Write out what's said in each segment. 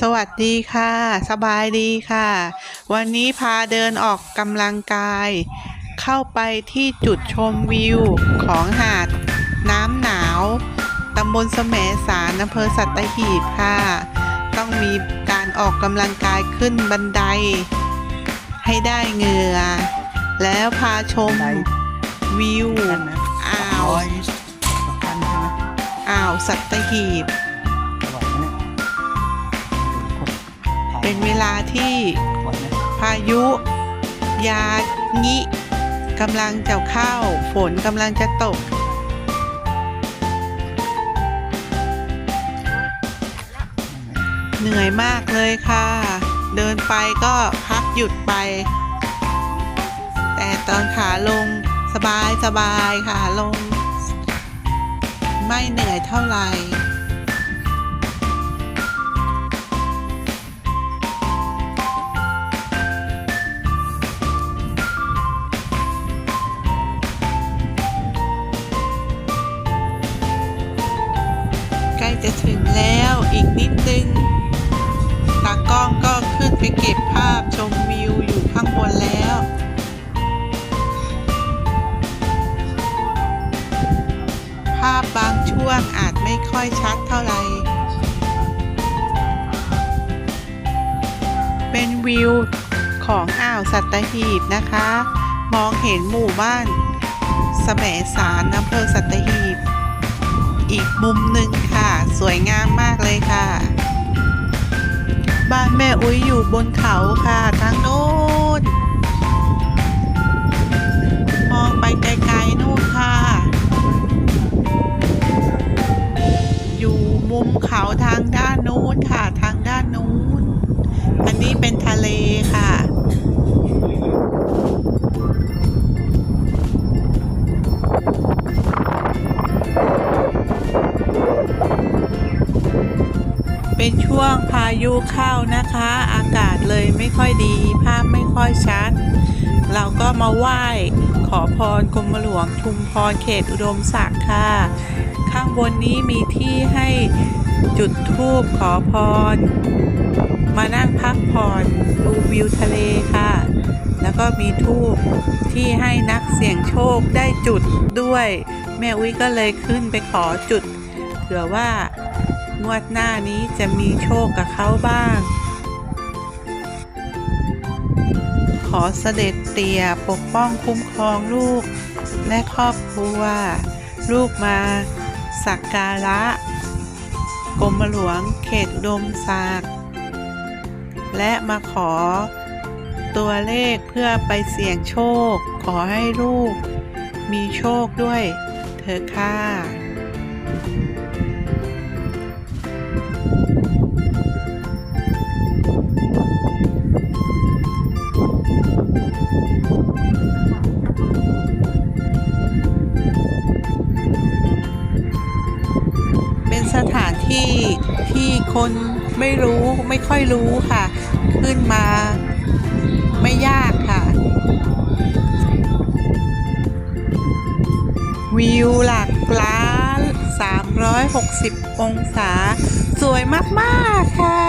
สวัสดีค่ะ สบายดีค่ะ วันนี้พาเดินออกกำลังกาย เข้าไปที่จุดชมวิวของหาด น้ำหนาวตำบลแสมสารอำเภอสัตหีบค่ะ ต้องมีการออกกำลังกายขึ้นบันได ให้ได้เหงื่อ แล้วพาชมบันไดวิวกันนะอ่าวร้อยสองพันใช่ไหมอ่าวสัตหีบ เป็นเวลาที่อร่อยนะพายุ ยางิกำลังจะเข้า ฝนกำลังจะตก เหนื่อยมากเลยค่ะ เดินไปก็พักหยุดไป แต่ตอนขาลงสบายสบายค่ะลง ไม่เหนื่อยเท่าไหร่ จะถึงแล้วอีกนิดนึง ตากล้องก็ขึ้นไปเก็บภาพชมวิวอยู่ข้างบนแล้ว ภาพบางช่วงอาจไม่ค่อยชัดเท่าไหร่ เป็นวิวของอ่าวสัตหีบนะคะ มองเห็นหมู่บ้านสมสารอำเภอสัตหีบ อีกมุมหนึ่งค่ะ สวยงามมากเลยค่ะ บ้านแม่อุ้ยอยู่บนเขาค่ะทางโน้นมองไปไกลๆนู่นค่ะ อยู่มุมเขาทางด้านนู้นค่ะ ทางด้านนู้น อันนี้เป็นทะเลค่ะ เป็นช่วงพายุเข้านะคะ อากาศเลยไม่ค่อยดีภาพไม่ค่อยชัด เราก็มาไหว้ขอพรกรมหลวงชุมพรเขตอุดมศักดิ์ค่ะ ข้างบนนี้มีที่ให้จุดธูปขอพร มานั่งพักผ่อนดูวิวทะเลค่ะ แล้วก็มีทูบที่ให้นักเสี่ยงโชคได้จุดด้วย แม่อุ้ยก็เลยขึ้นไปขอจุดเผื่อว่า งวดหน้านี้จะมีโชคกับเขาบ้าง ขอเสด็จเตี่ยปกป้องคุ้มครองลูก และครอบครัว ลูกมาสักการะกรมหลวงเขตดมศักดิ์และมาขอตัวเลขเพื่อไปเสี่ยงโชค ขอให้ลูกมีโชคด้วยเธอค่ะ ที่คนไม่รู้ไม่ค่อยรู้ค่ะ ขึ้นมาไม่ยากค่ะ วิวหลักล้าน 360 องศา สวยมาก ๆ ค่ะ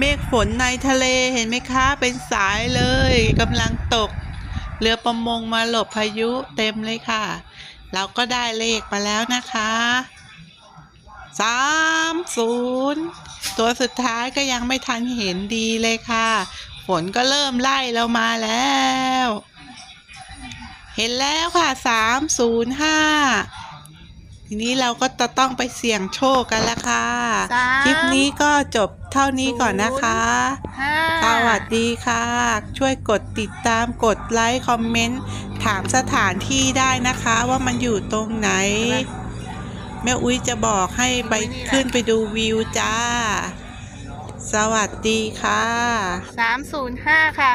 เมฆฝนในทะเลเห็นไหมคะ เป็นสายเลยกำลังตก เรือประมงมาหลบพายุเต็มเลยค่ะ เราก็ได้เลขมาแล้วนะคะสามศูนย์ตัวสุดท้ายก็ยังไม่ทันเห็นดีเลยค่ะ ฝนก็เริ่มไล่เรามาแล้ว เห็นแล้วค่ะสามศูนย์ห้าทีนี้เราก็จะต้องไปเสี่ยงโชคกันละค่ะสามคลิปนี้ก็จบ เท่านี้ก่อนนะคะห้าสวัสดีค่ะ ช่วยกดติดตามกดไลค์คอมเมนต์ ถามสถานที่ได้นะคะว่ามันอยู่ตรงไหน แม่อุ้ยจะบอกให้ไปขึ้นไปดูวิวจ้า สวัสดีค่ะสามศูนย์ห้าค่ะ